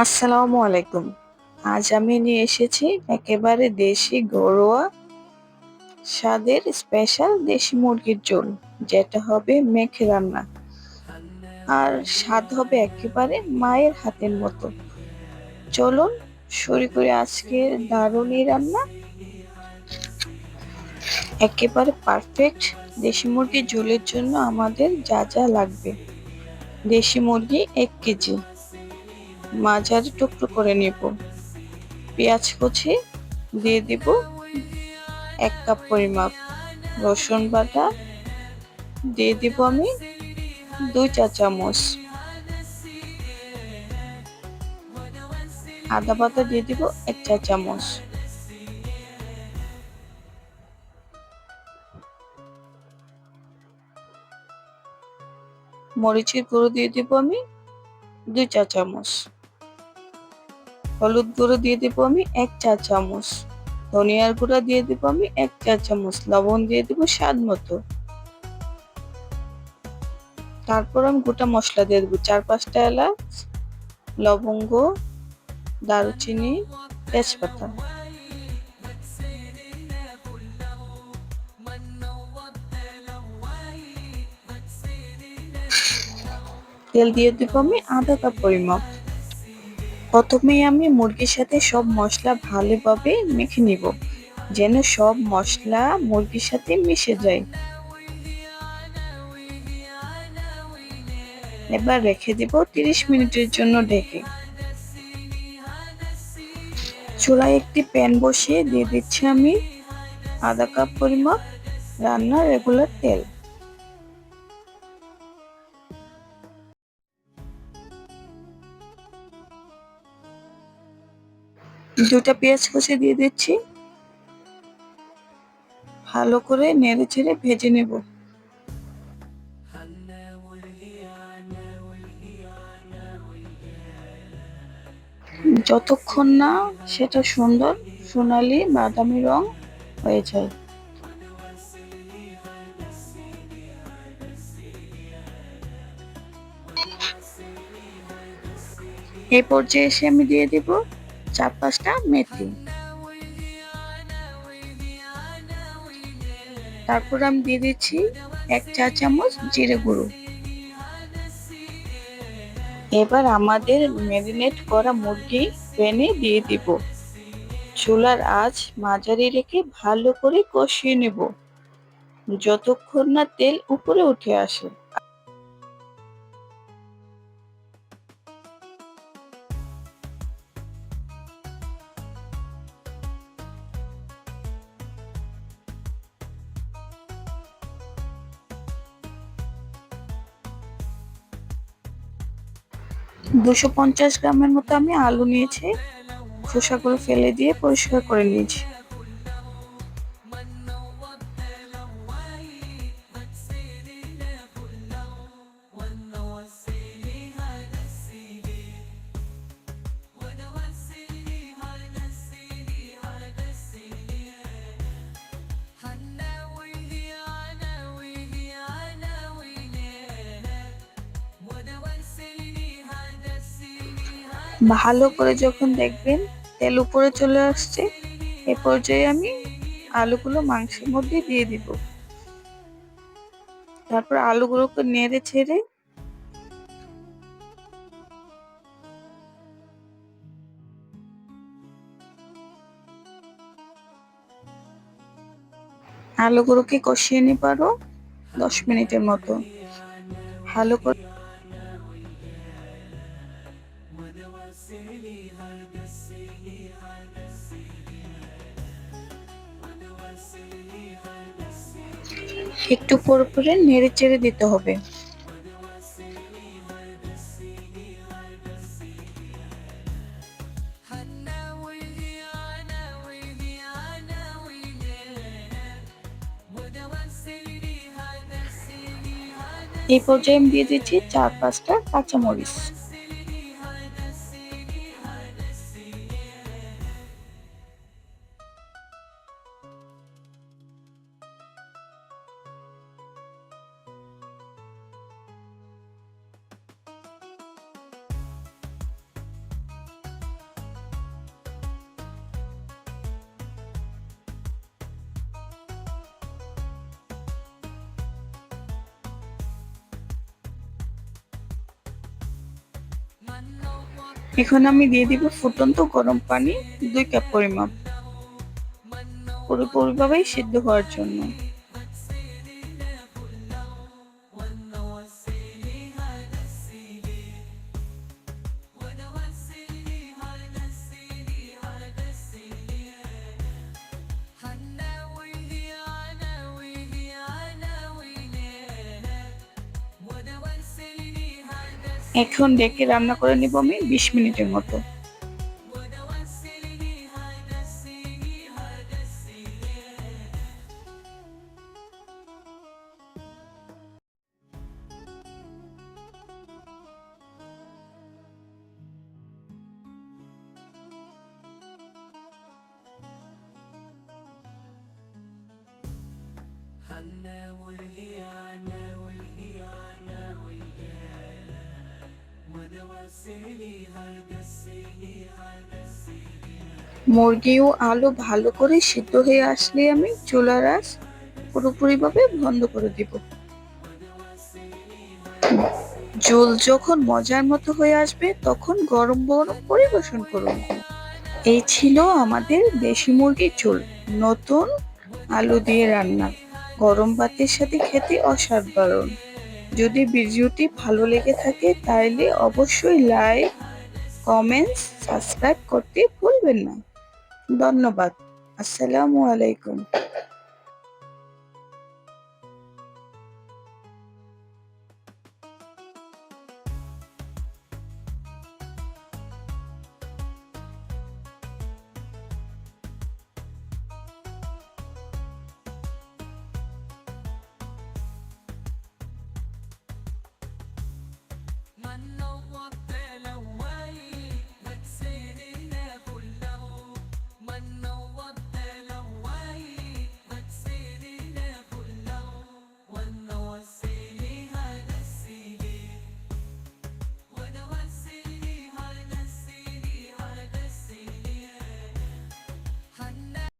আসসালামু আলাইকুম। আজ আমি নিয়ে এসেছি একেবারে দেশি ঘরোয়া স্বাদের স্পেশাল দেশি মুরগির ঝোল, যেটা হবে মেখে রান্না। আর স্বাদ হবে একেবারে মায়ের হাতের মতো। চলুন শুরু করে আজকের দারুণ এই রান্না। একেবারে পারফেক্ট দেশি মুরগির ঝোলের জন্য আমাদের যা যা লাগবে। দেশি মুরগি এক কেজি। মাঝারি টুকরো করে নেব। পেঁয়াজ কুচি দিয়ে দিব এক কাপ পরিমাপ। রসুন বাটা দিয়ে দিব আমি দুই চা চামচ। আদা পাতা দিয়ে দিব এক চা চামচ। মরিচের গুঁড়ো দিয়ে দিব আমি দুই চা চামচ। হলুদ গুঁড়ো দিয়ে দেবো আমি এক চা চামচ। ধনিয়ার গুঁড়া দিয়ে দেবো আমি এক চা চামচ। লবণ দিয়ে দেবো স্বাদ মতো। তারপর আমি গোটা মশলা দিয়ে দেবো। চার পাঁচটা এলাচ, লবঙ্গ, দারুচিনি, তেজপাতা। তেল দিয়ে দেবো আমি আধা কাপ পরিমাপ। প্রথমে আমি মুরগির সাথে সব মশলা ভালোভাবে মেখে নিব, যেন সব মশলা মুরগির সাথে মিশে যায়। এবার রেখে দিব তিরিশ মিনিটের জন্য ঢেকে। চুলায় একটি প্যান বসিয়ে দিয়ে দিচ্ছি আমি আধা কাপ পরিমাপ রান্নার রেগুলার তেল। দুটা পেঁয়াজ কুচি দিয়ে দিচ্ছি। ভালো করে নেড়ে ছেড়ে ভেজে নেব। যতক্ষণ না সেটা সুন্দর সোনালি বাদামি রং হয়ে যায়। এই পর্যায়ে এসে আমি দিয়ে দেব চার পাঁচটা মেথি। তারপর আমি দিয়ে দিচ্ছি এক চা চামচ জিরে গুঁড়ো। এবার আমাদের ম্যারিনেট করা মুরগি প্যানে দিয়ে দিব। চুলার আঁচ মাঝারি রেখে ভালো করে কষিয়ে নেব। যতক্ষণ না তেল উপরে উঠে আসে। দুশো পঞ্চাশ গ্রামের মতো আমি আলু নিয়েছি খোসাগুলো ফেলে দিয়ে পরিষ্কার করে নিয়েছি। ভালো করে যখন দেখবেন, তেল উপরে চলে আসছে, এ পর্যায়ে আমি আলুগুলো মাংসের মধ্যে দিয়ে দিব। তারপর আলুগুলোকে নেড়ে ছেড়ে আলুগুলোকে কষিয়ে নিব পারো দশ মিনিটের মতো। ভালো করে একটু পরে পরে নেড়ে চেড়ে দিতে হবে। এই পর্যায়ে আমি দিয়ে দিচ্ছি চার পাঁচটা কাঁচামরিচ। এখন আমি দিয়ে দিব ফুটন্ত গরম পানি দুই কাপ পরিমাপ। পুরোপুরিভাবেই সিদ্ধ হওয়ার জন্য। এখন ডেকে রান্না করে নিব আমি বিশ মিনিটের মতো। মুরগি ও আলু ভালো করে সিদ্ধ হয়ে আসলে আমি চুলার আঁচ পুরোপুরিভাবে বন্ধ করে দিব। ঝোল যখন মজার মতো হয়ে আসবে তখন গরম গরম পরিবেশন করুন। এই ছিল আমাদের দেশি মুরগির ঝোল, নতুন আলু দিয়ে রান্না। গরম ভাতের সাথে খেতে অসাধারণ। যদি ভিডিওটি ভালো লেগে থাকে তাহলে অবশ্যই লাইক কমেন্টস সাবস্ক্রাইব করতে ভুলবেন না। ধন্যবাদ। আসসালামু আলাইকুম।